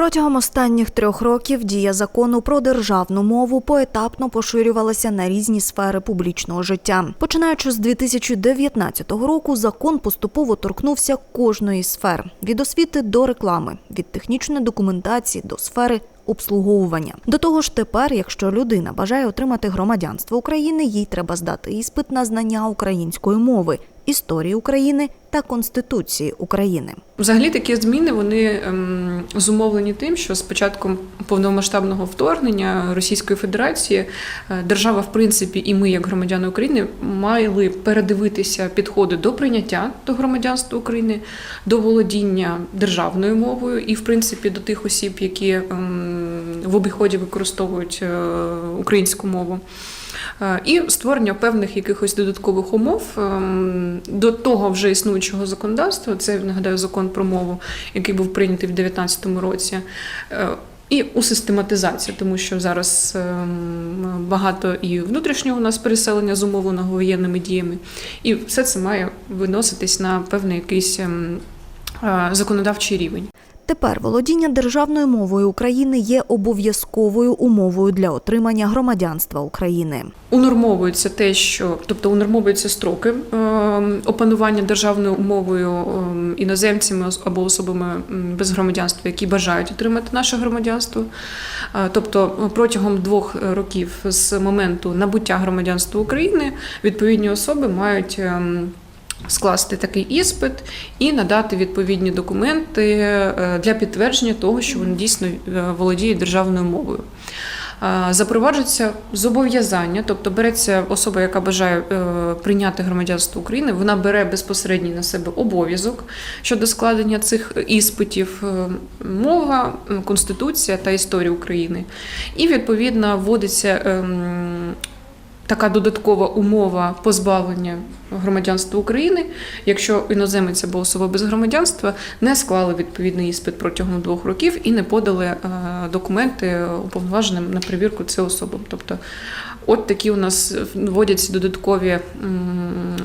Протягом останніх трьох років дія закону про державну мову поетапно поширювалася на різні сфери публічного життя. Починаючи з 2019 року, закон поступово торкнувся кожної сфер від освіти до реклами, від технічної документації до сфери. Обслуговування до того ж, тепер, якщо людина бажає отримати громадянство України, їй треба здати іспит на знання української мови, історії України та Конституції України. Взагалі такі зміни вони ем, зумовлені тим, що з початком повномасштабного вторгнення Російської Федерації е, держава, в принципі, і ми, як громадяни України, мали передивитися підходи до прийняття до громадянства України, до володіння державною мовою і, в принципі, до тих осіб, які ем, в обіході використовують е, українську мову. Е, І створення певних якихось додаткових умов ем, до того вже існуючого законодавства. Це нагадаю закон про мову, який був прийнятий в 2019 році. Е, І у систематизацію, тому що зараз ем, багато і внутрішнього у нас переселення зумовленого воєнними діями, і все це має виноситись на певний якийсь ем, е, законодавчий рівень. Тепер володіння державною мовою України є обов'язковою умовою для отримання громадянства України. Унормовується те, що тобто унормовуються строки е, опанування державною мовою е, іноземцями або особами без громадянства, які бажають отримати наше громадянство. Е, тобто протягом двох років з моменту набуття громадянства України відповідні особи мають. Скласти такий іспит і надати відповідні документи е, для підтвердження того, що вони дійсно е, володіють державною мовою. Е, Запроваджується зобов'язання, тобто береться особа, яка бажає прийняти громадянство України, вона бере безпосередній на себе обов'язок щодо складення цих іспитів, мова, конституція та історія України. І відповідно вводиться ем, така додаткова умова позбавлення громадянства України, якщо іноземець або особа без громадянства не склали відповідний іспит протягом двох років і не подали е, документи уповноваженим на перевірку це особам. Тобто, от такі у нас вводяться додаткові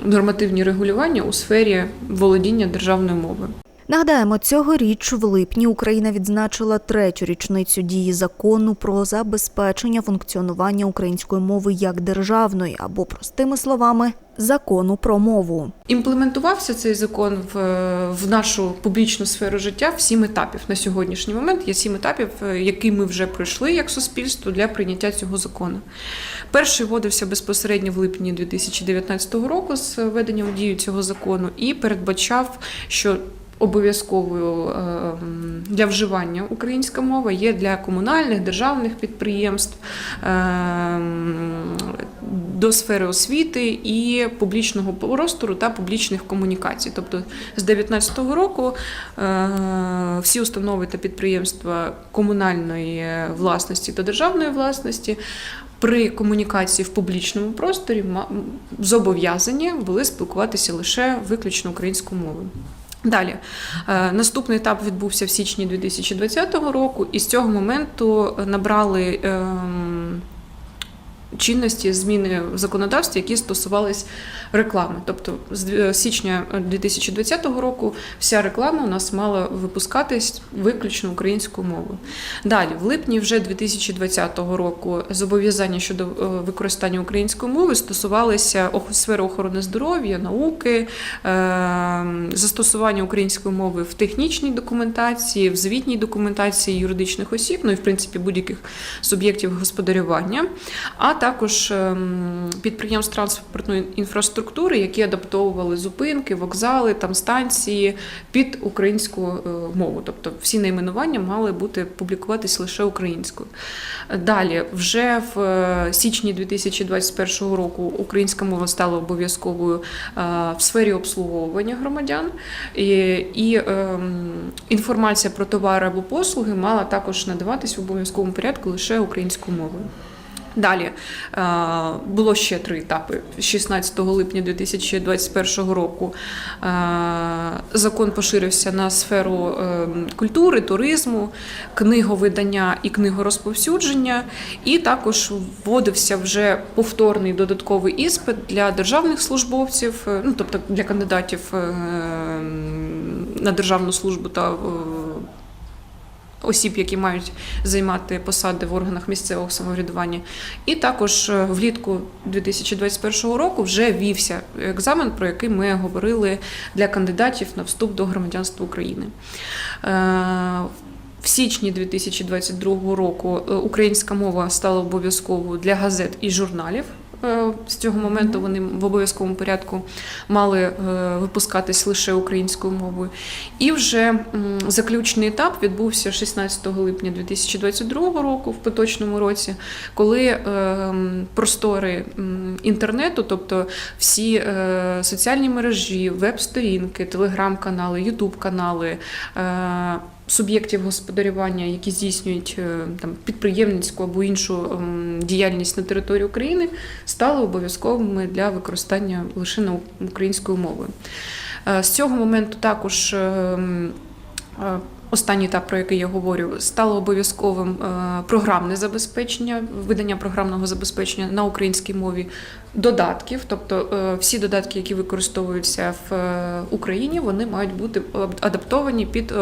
нормативні регулювання у сфері володіння державною мовою. Нагадаємо, цьогоріч в липні Україна відзначила третю річницю дії закону про забезпечення функціонування української мови як державної, або простими словами, закону про мову. Імплементувався цей закон в, в нашу публічну сферу життя в сім етапів. На сьогоднішній момент є сім етапів, е, які ми вже пройшли як суспільство для прийняття цього закону. Перший вводився безпосередньо в липні 2019 року з введенням в дію цього закону і передбачав, що Обов'язковою е, для вживання українська мова є для комунальних державних підприємств е, до сфери освіти і публічного простору та публічних комунікацій. Тобто з 2019 року е, всі установи та підприємства комунальної власності та державної власності при комунікації в публічному просторі зобов'язані були спілкуватися лише виключно українською мовою. Далі, Е, наступний етап відбувся в січні 2020 року, і з цього моменту набрали ем, чинності зміни в законодавстві, які стосувались реклами. Тобто з січня 2020 року вся реклама у нас мала випускатись виключно українською мовою. Далі, в липні вже 2020 року зобов'язання щодо е, використання української мови стосувалися сфери охорони здоров'я, науки, е, застосування української мови в технічній документації, в звітній документації юридичних осіб, ну і в принципі будь-яких суб'єктів господарювання, а також ем, підприємств транспортної інфраструктури, які адаптовували зупинки, вокзали, там станції під українську е, мову. Тобто всі найменування мали бути публікуватись лише українською. Далі, вже в е, січні 2021 року українська мова стала обов'язковою е, в сфері обслуговування громадян, і, ем, інформація про товари або послуги мала також надаватись в обов'язковому порядку лише українською мовою. Далі. Е, було ще три етапи. 16 липня 2021 року. Е, закон поширився на сферу е, культури, туризму, книговидання і книгорозповсюдження, і також вводився вже повторний додатковий іспит для державних службовців, ну тобто для кандидатів на державну службу та осіб, які мають займати посади в органах місцевого самоврядування. І також е, влітку 2021 року вже вівся екзамен, про який ми говорили для кандидатів на вступ до громадянства України. Е, В січні 2022 року е, українська мова стала обов'язковою для газет і журналів. Е, З цього моменту вони в обов'язковому порядку мали е, випускатись лише українською мовою. І вже заключний етап відбувся 16 липня 2022 року, в поточному році, коли е, простори інтернету, тобто всі соціальні мережі, веб-сторінки, телеграм-канали, ютуб-канали. Суб'єктів господарювання, які здійснюють е, там підприємницьку або іншу ем, діяльність на території України, стали обов'язковими для використання лише на українською мовою. Е, З цього моменту також ем, е, останній етап, про який я говорю, стало обов'язковим е, програмне забезпечення, видання програмного забезпечення на українській мові додатків. Тобто е, всі додатки, які використовуються в е, Україні, вони мають бути адаптовані під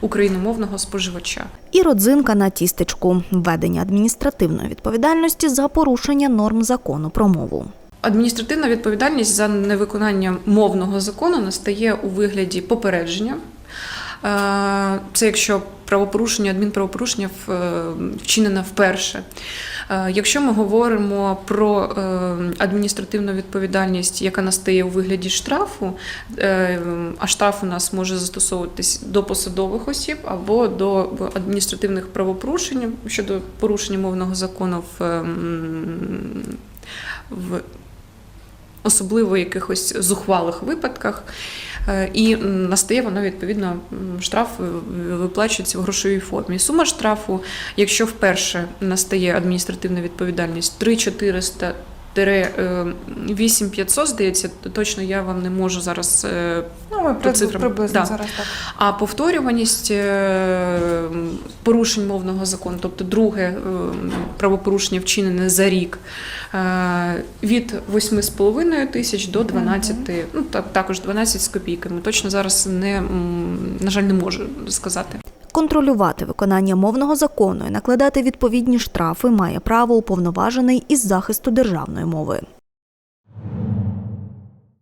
україномовного споживача. І родзинка на тістечку введення адміністративної відповідальності за порушення норм закону про мову. Адміністративна відповідальність за невиконання мовного закону настає у вигляді попередження. Е, Це якщо правопорушення, адмінправопорушення е, вчинено вперше. Е, Якщо ми говоримо про адміністративну відповідальність, яка настає у вигляді штрафу, а штраф у нас може застосовуватись до посадових осіб або до адміністративних правопорушень щодо порушення мовного закону в, в особливо якихось зухвалих випадках. Е, І настає воно відповідно штраф е, виплачується в грошовій формі. Сума штрафу, якщо вперше настає адміністративна відповідальність 3400 8500, здається, точно я вам не можу зараз е, Ну, ми По цифрам. приблизно Да. зараз так. а повторюваність е, порушень мовного закону, тобто друге е, правопорушення вчинене за рік е, від 8,5 тисяч до 12, ну та- також 12 з копійками. Точно зараз не на жаль не можу сказати. Контролювати виконання мовного закону і накладати відповідні штрафи має право уповноважений із захисту державної мови.